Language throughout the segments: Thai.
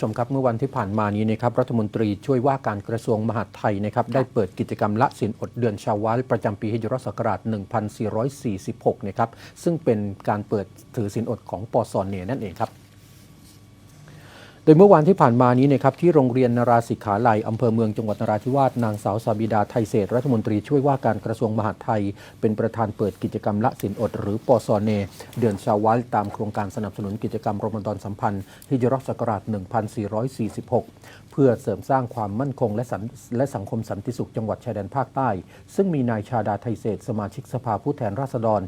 ชมครับเมื่อวันที่ผ่านมานี้นะครับรัฐมนตรีช่วยว่าการกระทรวงมหาดไทยนะครับได้เปิดกิจกรรมละศีลอดเดือนชาวาลประจำปีฮิจรัศักราช 1446 นะครับซึ่งเป็นการเปิดถือศีลอดของปอสอนเนนั่นเองครับโด ยเมื่อวานที่ผ่านมานี้นะครับที่โรงเรียนนราสิกขาลัยอำเภอเมืองจังหวัดนราธิวาสนางสาวสาบิดาไทยเศษรัฐมนตรีช่วยว่าการกระทรวงมหาดไทย เป็นประธานเปิดกิจกรรมละสินอด หรือปอซอเน เดือนชาววัลตามโครงการสนับสนุนกิจกรรมรมฎอนสัมพันธ์ฮิจรัชศักราช 1446 เพื่อเสริมสร้างความมั่นคงและสันและสังคมสันติสุขจังหวัดชายแดนภาคใต้ ซึ่งมีนายชาดาไทยเศษสมาชิกสภาผู้แทนราษฎร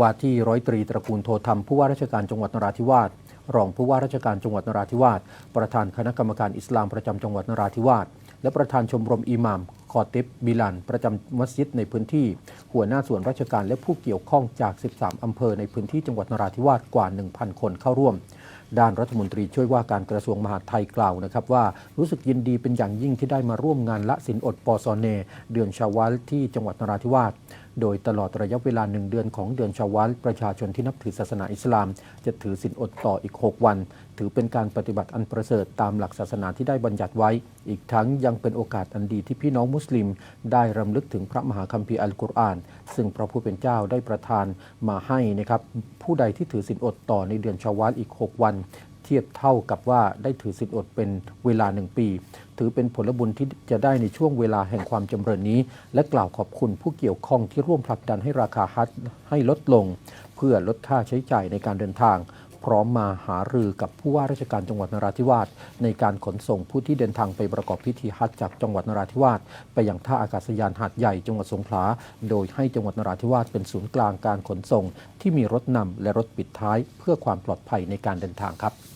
ว่าที่ร้อยตรีตระกูลโทธรรมผู้ว่าราชการจังหวัดนราธิวาสรองผู้ว่าราชการจังหวัดนราธิวาสประธานคณะกรรมการอิสลามประจำจังหวัดนราธิวาสและประธานชมรมอิหม่ามคอติบบิลัน ประจำมัสยิดในพื้นที่ หัวหน้าส่วนราชการและผู้เกี่ยวข้องจาก 13 อำเภอในพื้นที่จังหวัดนราธิวาสกว่า 1,000 คนเข้าร่วม ด้านรัฐมนตรีช่วยว่าการกระทรวงมหาดไทยกล่าวนะครับว่ารู้สึกยินดีเป็นอย่างยิ่งที่ได้มาร่วมงานละสินอดปอซอเน เดือนชาววัลที่จังหวัดนราธิวาส โดยตลอดระยะเวลาหนึ่งเดือนของเดือนชาวาลประชาชนที่นับถือศาสนาอิสลาม จะถือศีลอดต่ออีก 6 วัน ถือเป็นการปฏิบัติอันประเสริฐตามหลักศาสนาที่ได้บัญญัติไว้ อีกทั้งยังเป็นโอกาสอันดีที่พี่น้องมุสลิม ได้รำลึกถึงพระมหาคัมภีร์อัลกุรอาน ซึ่งพระผู้เป็นเจ้าได้ประทานมาให้นะครับผู้ใดที่ถือศีลอดต่อในเดือนชาวาลอีก 6 วัน เทียบเท่ากับว่าได้ถือศีลอดเป็นเวลาหนึ่งปี ถือเป็นผลบุญที่จะได้ในช่วงเวลาแห่งความจำเริญนี้ และกล่าวขอบคุณผู้เกี่ยวข้องที่ร่วมผลักดันให้ราคาฮัทให้ลดลง เพื่อลดค่าใช้จ่ายในการเดินทาง พร้อมมาหารือกับผู้ว่าราชการจังหวัดนราธิวาสในการขนส่งผู้ที่เดินทางไปประกอบพิธีฮัจญ์จากจังหวัดนราธิวาสไปยังท่าอากาศยานหาดใหญ่จังหวัดสงขลาโดยให้จังหวัดนราธิวาสเป็นศูนย์กลางการขนส่ง ที่มีรถนำและรถปิดท้าย เพื่อความปลอดภัยในการเดินทางครับ